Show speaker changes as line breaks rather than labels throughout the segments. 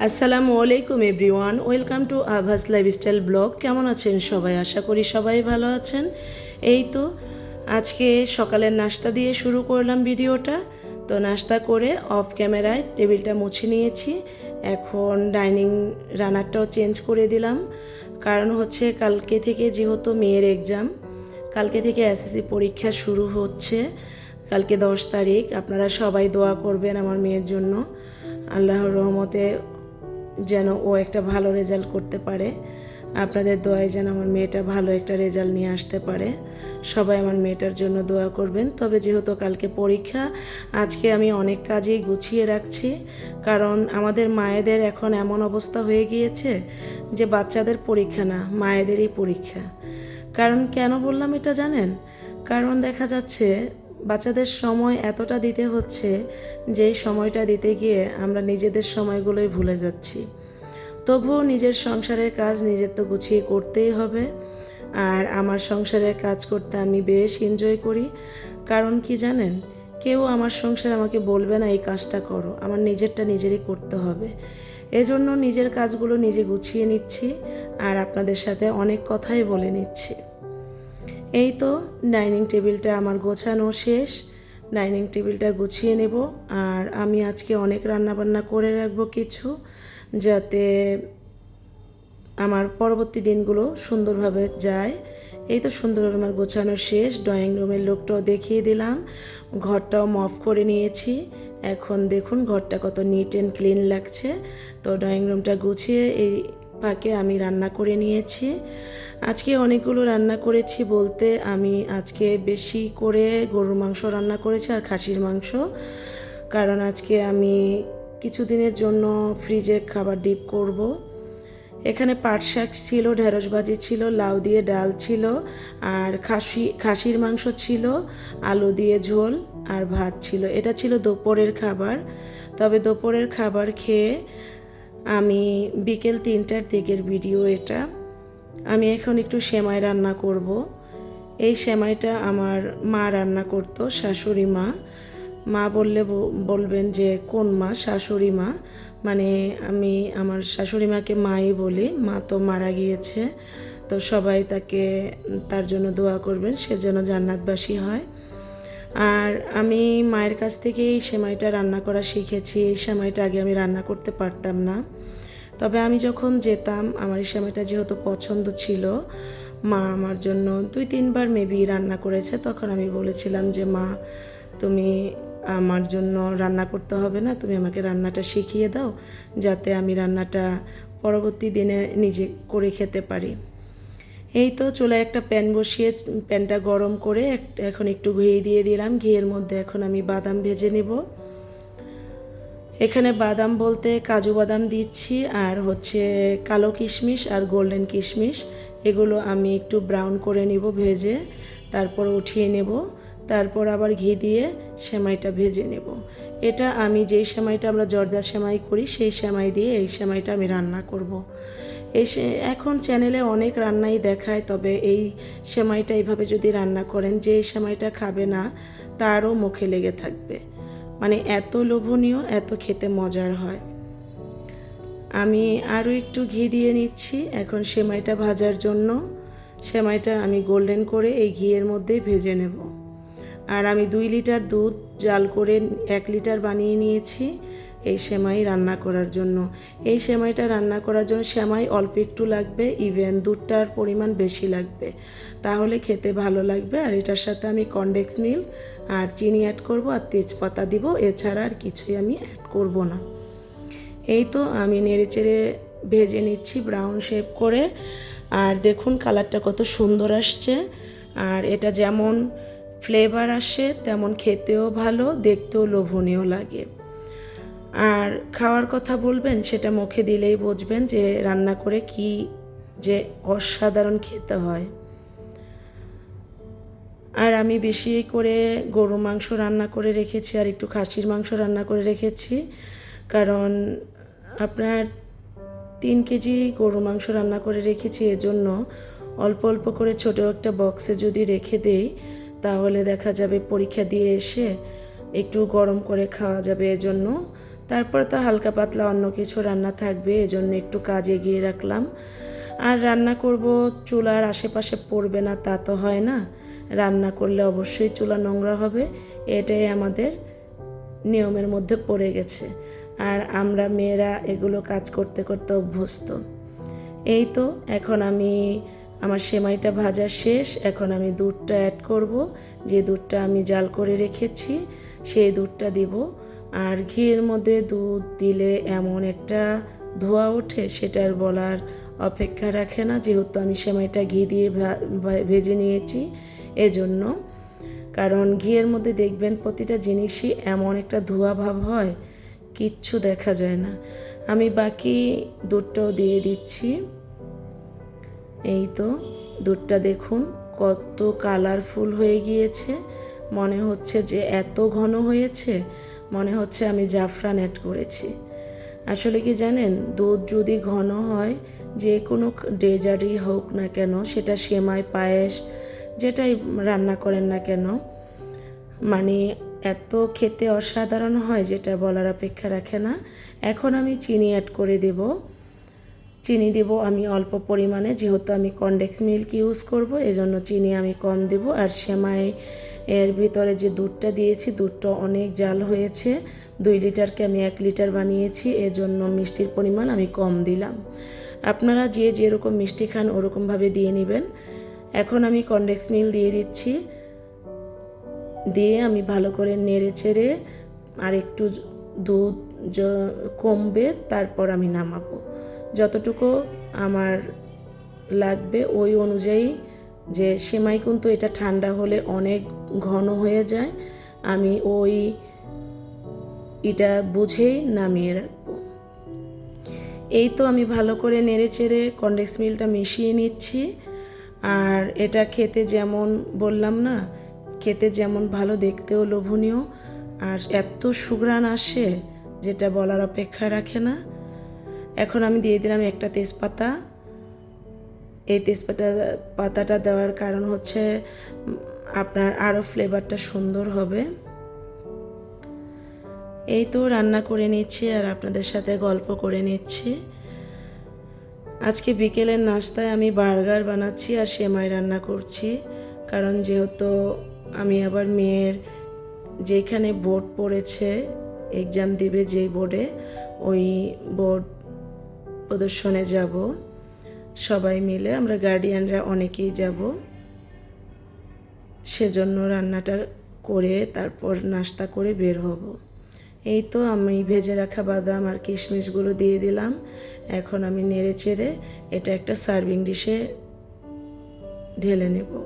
আসসালামু আলাইকুম everyone, welcome to Abhas lifestyle blog. কেমন আছেন সবাই? আশা করি সবাই ভালো আছেন। এই তো, আজকে সকালের নাস্তা দিয়ে শুরু করলাম ভিডিওটা। তো নাস্তা করে অফ ক্যামেরায় টেবিলটা মুছে নিয়েছি। এখন ডাইনিং রানারটাও চেঞ্জ করে দিলাম। কারণ হচ্ছে কালকে থেকে যেহেতু মেয়ের এক্সাম, কালকে থেকে এসএসসি পরীক্ষা শুরু হচ্ছে। কালকে দশ তারিখ, আপনারা সবাই দোয়া করবেন আমার মেয়ের জন্য। আল্লাহর রহমতে যেন ও একটা ভালো রেজাল্ট করতে পারে। আপনাদের দোয়ায় যেন আমার মেয়েটা ভালো একটা রেজাল্ট নিয়ে আসতে পারে। সবাই আমার মেয়েটার জন্য দোয়া করবেন। তবে যেহেতু কালকে পরীক্ষা, আজকে আমি অনেক কাজেই গুছিয়ে রাখছি। কারণ আমাদের মায়েদের এখন এমন অবস্থা হয়ে গিয়েছে যে বাচ্চাদের পরীক্ষা না, মায়েদেরই পরীক্ষা। কারণ কেন বললাম এটা জানেন? কারণ দেখা যাচ্ছে বাচ্চাদের সময় এতটা দিতে হচ্ছে যেই সময়টা দিতে গিয়ে আমরা নিজেদের সময়গুলোই ভুলে যাচ্ছি। তবুও নিজের সংসারের কাজ নিজের তো গুছিয়ে করতেই হবে। আর আমার সংসারের কাজ করতে আমি বেশ এনজয় করি। কারণ কি জানেন? কেউ আমার সংসার আমাকে বলবে না, এই কাজটা করো। আমার নিজেরটা নিজেরই করতে হবে। এজন্য নিজের কাজগুলো নিজে গুছিয়ে নিচ্ছি। আর আপনাদের সাথে অনেক কথাই বলে নিচ্ছি। এই তো, ডাইনিং টেবিলটা আমার গোছানো শেষ। ডাইনিং টেবিলটা গুছিয়ে নেব, আর আমি আজকে অনেক রান্নাবান্না করে রাখব কিছু, যাতে আমার পরবর্তী দিনগুলো সুন্দরভাবে যায়। এই তো সুন্দরভাবে আমার গোছানো শেষ, ড্রয়িং রুমের লোকটাও দেখিয়ে দিলাম। ঘরটাও মফ করে নিয়েছি। এখন দেখুন ঘরটা কত নিট অ্যান্ড ক্লিন লাগছে। তো ড্রয়িং রুমটা গুছিয়ে এই ফাঁকে আমি রান্না করে নিয়েছি। আজকে অনেকগুলো রান্না করেছি বলতে আমি আজকে বেশি করে গরুর মাংস রান্না করেছি আর খাসির মাংস। কারণ আজকে আমি কিছুদিনের জন্য ফ্রিজে খাবার ডিপ করব। এখানে পাট শাক ছিল, ঢেঁড়স ভাজি ছিল, লাউ দিয়ে ডাল ছিল, আর খাসি, খাসির মাংস ছিল, আলু দিয়ে ঝোল আর ভাত ছিল। এটা ছিল দুপুরের খাবার। তবে দুপুরের খাবার খেয়ে আমি বিকেল তিনটার দিকের ভিডিও এটা আমি এখন একটু সেমাই রান্না করব। এই সেমাইটা আমার মা রান্না করতো, শাশুড়ি মা। মা বললে বলবেন যে, কোন মা? শাশুড়ি মা? মানে আমি আমার শাশুড়ি মাকে মাই বলি। মা তো মারা গিয়েছে, তো সবাই তাকে, তার জন্য দোয়া করবেন, সে যেন জান্নাতবাসী হয়। আর আমি মায়ের কাছ থেকে এই সেমাইটা রান্না করা শিখেছি। এই সেমাইটা আগে আমি রান্না করতে পারতাম না। তবে আমি যখন যেতাম, আমার এই সেমাইটা যেহেতু পছন্দ ছিল, মা আমার জন্য দুই তিনবার মেবি রান্না করেছে, তখন আমি বলেছিলাম যে, মা, তুমি আমার জন্য রান্না করতে হবে না, তুমি আমাকে রান্নাটা শিখিয়ে দাও, যাতে আমি রান্নাটা পরবর্তী দিনে নিজে করে খেতে পারি। এই তো চুলায় একটা প্যান বসিয়ে, প্যানটা গরম করে এখন একটু ঘি দিয়ে দিলাম, ঘিয়ের মধ্যে এখন আমি বাদাম ভেজে নেব। এখানে বাদাম বলতে কাজু বাদাম দিচ্ছি, আর হচ্ছে কালো কিশমিশ আর গোল্ডেন কিশমিশ। এগুলো আমি একটু ব্রাউন করে নিব ভেজে, তারপর উঠিয়ে নেব, তারপর আবার ঘি দিয়ে সেমাইটা ভেজে নেব। এটা আমি যেই সেমাইটা আমরা জর্দা সেমাই করি, সেই সেমাই দিয়ে এই সেমাইটা আমি রান্না করব। এই এখন চ্যানেলে অনেক রান্নাই দেখায়, তবে এই সেমাইটা এইভাবে যদি রান্না করেন, যে সেমাইটা খাবে না, তারও মুখে লেগে থাকবে। মানে এত লোভনীয়, এত খেতে মজার হয়। আমি আরও একটু ঘি দিয়ে নিচ্ছি। এখন সেমাইটা ভাজার জন্য সেমাইটা আমি গোল্ডেন করে এই ঘিয়ের মধ্যেই ভেজে নেব। আর আমি দুই লিটার দুধ জাল করে এক লিটার বানিয়ে নিয়েছি। এই সেমাই রান্না করার জন্য। এই সেমাইটা রান্না করার জন্য সেমাই অল্প একটু লাগবে ইভেন দুধটার পরিমাণ বেশি লাগবে। তাহলে খেতে ভালো লাগবে। আর এটার সাথে আমি কনডেক্স মিল আর চিনি অ্যাড করব আর তেজপাতা দিব। এছাড়া আর কিছুই আমি অ্যাড করব না। এই তো আমি নেড়েচেড়ে ভেজে নিচ্ছি ব্রাউন শেপ করে। আর দেখুন কালারটা কত সুন্দর আসছে। আর এটা যেমন ফ্লেভার আসে, তেমন খেতেও ভালো, দেখতেও লোভনীয় লাগে। আর খাওয়ার কথা বলবেন, সেটা মুখে দিলেই বুঝবেন যে রান্না করে কি যে অসাধারণ খেতে হয়। আর আমি বেশি করে গরু মাংস রান্না করে রেখেছি আর একটু খাসির মাংস রান্না করে রেখেছি। কারণ আপনার তিন কেজি গরু মাংস রান্না করে রেখেছি, এজন্য অল্প অল্প করে ছোটো একটা বক্সে যদি রেখে দেই, তাহলে দেখা যাবে পরীক্ষা দিয়ে এসে একটু গরম করে খাওয়া যাবে। এজন্য তারপরে তো হালকা পাতলা অন্য কিছু রান্না থাকবে, এজন্য একটু কাজ এগিয়ে রাখলাম। আর রান্না করব, চুলার আশেপাশে পড়বে না, তা তো হয় না। রান্না করলে অবশ্যই চুলা নোংরা হবে, এটাই আমাদের নিয়মের মধ্যে পড়ে গেছে। আর আমরা মেয়েরা এগুলো কাজ করতে করতে অভ্যস্ত। এই তো, এখন আমি, আমার সেমাইটা ভাজা শেষ, এখন আমি দুধটা অ্যাড করব। যে দুধটা আমি জাল করে রেখেছি, সেই দুধটা দিব। আর ঘিয়ের মধ্যে দুধ দিলে এমন একটা ধোয়া ওঠে সেটার বলার অপেক্ষা রাখে না। যেহেতু আমি সেমাইটা ঘি দিয়ে ভেজে নিয়েছি, এজন্য। কারণ ঘিয়ের মধ্যে দেখবেন প্রতিটা জিনিসই এমন একটা ধোয়া ভাব হয়, কিচ্ছু দেখা যায় না। আমি বাকি দুধটাও দিয়ে দিচ্ছি। এই তো, দুধটা দেখুন কত কালারফুল হয়ে গিয়েছে। মনে হচ্ছে যে এত ঘন হয়েছে। মনে হচ্ছে আমি জাফরান অ্যাড করেছি। আসলে কি জানেন, দুধ যদি ঘন হয়, যে কোনো ডেজার্টই হোক না কেন, সেটা সেমাই, পায়েস, যেটাই রান্না করেন না কেন মানে এত খেতে অসাধারণ হয়, যেটা বলার অপেক্ষা রাখে না। এখন আমি চিনি অ্যাড করে দেব। চিনি দেব আমি অল্প পরিমাণে, যেহেতু আমি কনডেক্স মিল্ক ইউজ করব, এজন্য চিনি আমি কম দেব। আর সেমাই এর ভিতরে যে দুধটা দিয়েছি, দুধটা অনেক জাল হয়েছে। দুই লিটারকে আমি এক লিটার বানিয়েছি, এজন্য মিষ্টির পরিমাণ আমি কম দিলাম। আপনারা যে যেরকম মিষ্টি খান, ওরকমভাবে দিয়ে নেবেন। এখন আমি কনডেক্স মিল দিয়ে দিচ্ছি। দিয়ে আমি ভালো করে নেড়ে চেড়ে আর একটু দুধ কমবে, তারপর আমি নামাবো। যতটুকু আমার লাগবে ওই অনুযায়ী যে সেমাই কিন্তু এটা ঠান্ডা হলে অনেক ঘন হয়ে যায়। আমি ওই এটা বুঝেই নামিয়ে রাখব। এই তো আমি ভালো করে নেড়ে চেড়ে কনডেক্স মিলটা মিশিয়ে নিচ্ছি। আর এটা খেতে যেমন বললাম না, খেতে যেমন ভালো, দেখতেও লোভনীয়। আর এত সুঘ্রাণ আসে, যেটা বলার অপেক্ষা রাখে না। এখন আমি দিয়ে দিলাম একটা তেজপাতা। এই তেজপাতা, পাতাটা দেওয়ার কারণ হচ্ছে আপনার আরও ফ্লেভারটা সুন্দর হবে। এই তো রান্না করে নিচ্ছি আর আপনাদের সাথে গল্প করে নিচ্ছি। আজকে বিকেলের নাস্তায় আমি বার্গার বানাচ্ছি আর সেমাই রান্না করছি। কারণ যেহেতু আমি আবার মেয়ের যেখানে বোর্ড পড়েছে, এক্সাম দিবে যেই বোর্ডে, ওই বোর্ড প্রদর্শনে যাব। সবাই মিলে আমরা গার্ডিয়ানরা অনেকেই যাব। সেজন্য রান্নাটা করে তারপর নাস্তা করে বের হব। এই তো আমি ভেজে রাখা বাদাম আর কিশমিশগুলো দিয়ে দিলাম। এখন আমি নেড়ে চেড়ে এটা একটা সার্ভিং ডিশে ঢেলে নেব।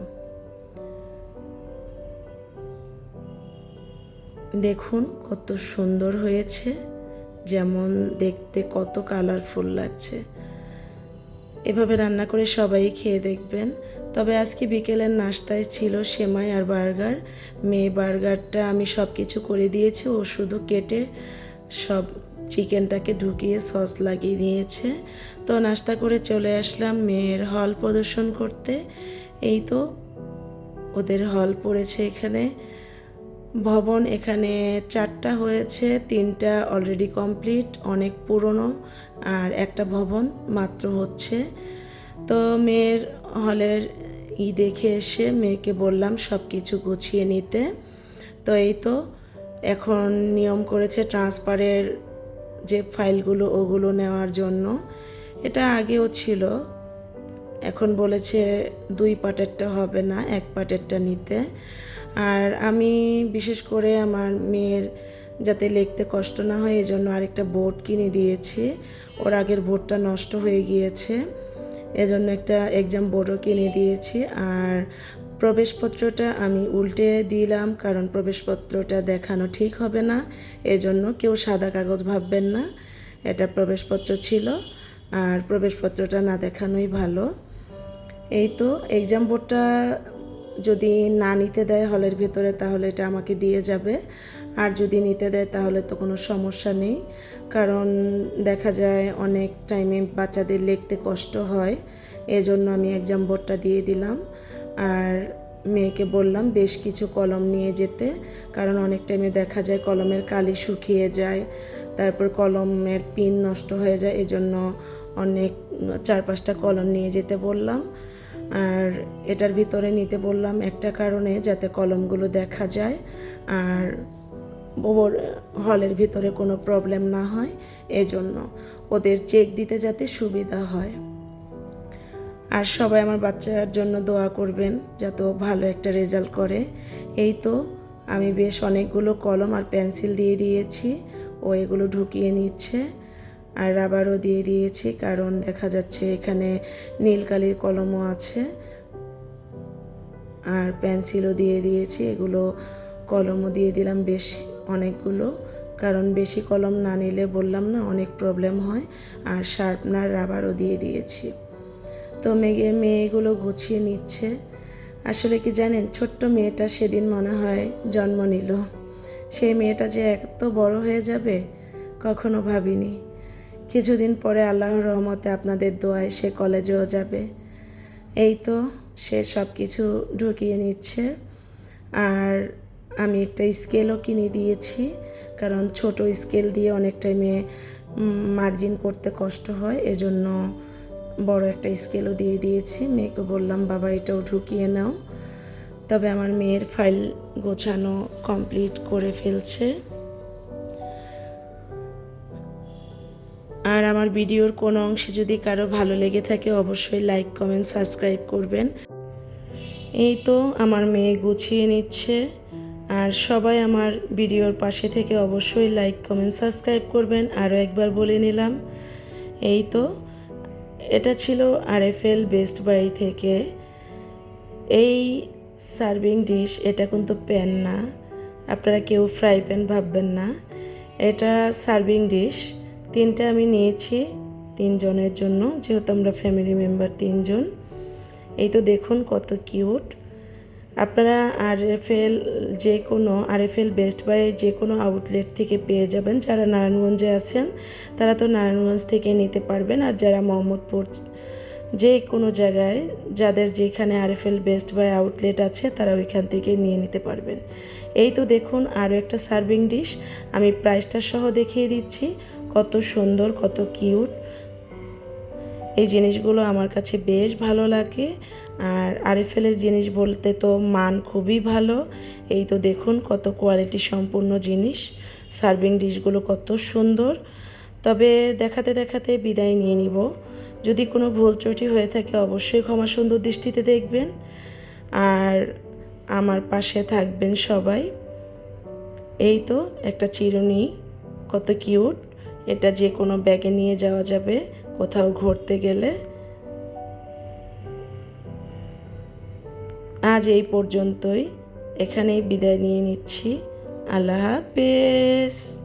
দেখুন কত সুন্দর হয়েছে। যেমন দেখতে কত কালারফুল লাগছে। এভাবে রান্না করে সবাই খেয়ে দেখবেন। তবে আজকে বিকেলের নাস্তায় ছিল সেমাই আর বার্গার। মেয়ে বার্গারটা আমি সব কিছু করে দিয়েছি, ও শুধু কেটে সব চিকেনটাকে ঢুকিয়ে সস লাগিয়ে দিয়েছে। তো নাস্তা করে চলে আসলাম মেয়ের হল প্রদর্শন করতে। এই তো ওদের হল পড়েছে এখানে। ভবন এখানে চারটা হয়েছে, তিনটা অলরেডি কমপ্লিট অনেক পুরনো, আর একটা ভবন মাত্র হচ্ছে। তো মেয়ের হলের ই দেখে এসে মেয়েকে বললাম সব কিছু গুছিয়ে নিতে। তো এই তো, এখন নিয়ম করেছে ট্রান্সফারের যে ফাইলগুলো, ওগুলো নেওয়ার জন্য। এটা আগেও ছিল, এখন বলেছে দুই পার্টেরটা হবে না, এক পার্টেরটা নিতে। আর আমি বিশেষ করে আমার মেয়ের যাতে লিখতে কষ্ট না হয়, এজন্য আরেকটা বোর্ড কিনে দিয়েছি। ওর আগের বোর্ডটা নষ্ট হয়ে গিয়েছে, এজন্য একটা এক্সাম বোর্ডও কিনে দিয়েছি। আর প্রবেশপত্রটা আমি উল্টে দিলাম, কারণ প্রবেশপত্রটা দেখানো ঠিক হবে না, এজন্য কেউ সাদা কাগজ ভাববেন না, এটা প্রবেশপত্র ছিল। আর প্রবেশপত্রটা না দেখানোই ভালো। এই তো এক্সাম বোর্ডটা যদি না নিতে দেয় হলের ভেতরে, তাহলে এটা আমাকে দিয়ে যাবে। আর যদি নিতে দেয়, তাহলে তো কোনো সমস্যা নেই। কারণ দেখা যায় অনেক টাইমে বাচ্চাদের লিখতে কষ্ট হয়। এজন্য আমি এক্সাম বোর্ডটা দিয়ে দিলাম। আর মেয়েকে বললাম, বেশ কিছু কলম নিয়ে যেতে। কারণ অনেক টাইমে দেখা যায় কলমের কালি শুকিয়ে যায়, তারপর কলমের পিন নষ্ট হয়ে যায়। এজন্য অনেক, চার পাঁচটা কলম নিয়ে যেতে বললাম। আর এটার ভিতরে নিতে বললাম একটা কারণে যাতে কলমগুলো দেখা যায় আর ওর হলের ভিতরে কোনো প্রবলেম না হয়, এজন্য ওদের চেক দিতে যাতে সুবিধা হয়। আর সবাই আমার বাচ্চার জন্য দোয়া করবেন যাতে ও ভালো একটা রেজাল্ট করে। এই তো আমি বেশ অনেকগুলো কলম আর পেন্সিল দিয়ে দিয়েছি, ও এগুলো ঢুকিয়ে নিচ্ছে। আর রাবারও দিয়ে দিয়েছি, কারণ দেখা যাচ্ছে এখানে নীল কালির কলমও আছে। আর পেন্সিলও দিয়ে দিয়েছি, এগুলো কলমও দিয়ে দিলাম বেশ অনেকগুলো, কারণ বেশি কলম না নিলে বললাম না অনেক প্রবলেম হয়, আর শার্পনার রাবারও দিয়ে দিয়েছি। তো মেয়ে, মেয়েগুলো গুছিয়ে নিচ্ছে। আসলে কি জানেন, ছোট্ট মেয়েটা সেদিন মনে হয় জন্ম নিল। সেই মেয়েটা যে এত বড় হয়ে যাবে, কখনো ভাবিনি। কিছুদিন পরে আল্লাহর রহমতে আপনাদের দোয়ায় সে কলেজেও যাবে। এই তো সে সব কিছু ঢুকিয়ে নিচ্ছে। আর আমি একটা স্কেলও কিনে দিয়েছি, কারণ ছোট স্কেল দিয়ে অনেক টাইমে মার্জিন করতে কষ্ট হয়। এজন্য বড় একটা স্কেলও দিয়ে দিয়েছি। মেয়েকে বললাম, বাবা, এটাও ঢুকিয়ে নাও। তবে আমার মেয়ের ফাইল গোছানো কমপ্লিট করে ফেলছে। আর আমার ভিডিওর কোনো অংশে যদি কারও ভালো লেগে থাকে, অবশ্যই লাইক কমেন্ট সাবস্ক্রাইব করবেন। এই তো আমার মেয়ে গুছিয়ে নিচ্ছে। আর সবাই আমার ভিডিওর পাশে থেকে অবশ্যই লাইক কমেন্ট সাবস্ক্রাইব করবেন। আরও একবার বলে নিলাম, এই তো এটা ছিল আরএফএল বেস্ট বাড়ি থেকে। এই সার্ভিং ডিশ এটা কিন্তু প্যান না। আপনারা কেউ ফ্রাই প্যান ভাববেন না। এটা সার্ভিং ডিশ তিনটা আমি নিয়েছি তিনজনের জন্য, যেহেতু আমরা ফ্যামিলি মেম্বার তিনজন। এই তো দেখুন কত কিউট আপনারা আরএফএল যে কোনো আরএফএল বেস্ট বাইয়ের যে কোনো আউটলেট থেকে পেয়ে যাবেন। যারা নারায়ণগঞ্জে আছেন, তারা তো নারায়ণগঞ্জ থেকে নিতে পারবেন। আর যারা মোহাম্মদপুর যে কোনো জায়গায়, যাদের যেখানে আরএফএল বেস্ট বাই আউটলেট আছে, তারা ওইখান থেকে নিয়ে নিতে পারবেন। এই তো দেখুন আরও একটা সার্ভিং ডিশ আমি প্রাইসটা সহ দেখিয়ে দিচ্ছি। কত সুন্দর, কত কিউট। এই জিনিসগুলো আমার কাছে বেশ ভালো লাগে। আর আরএফএলের জিনিস বলতে তো মান খুবই ভালো। এই তো দেখুন কত কোয়ালিটি সম্পূর্ণ জিনিস। সার্ভিং ডিশগুলো কত সুন্দর। তবে দেখাতে দেখাতে বিদায় নিয়ে নিব। যদি কোনো ভুল ত্রুটি হয়ে থাকে অবশ্যই ক্ষমা সুন্দর দৃষ্টিতে দেখবেন। আর আমার পাশে থাকবেন সবাই। এই তো একটা চিরুনি, কত কিউট। এটা যে কোনো ব্যাগে নিয়ে যাওয়া যাবে, কোথাও ঘুরতে গেলে। আজ এই পর্যন্তই। এখানেই বিদায় নিয়ে নিচ্ছি। আল্লাহ হাফেজ।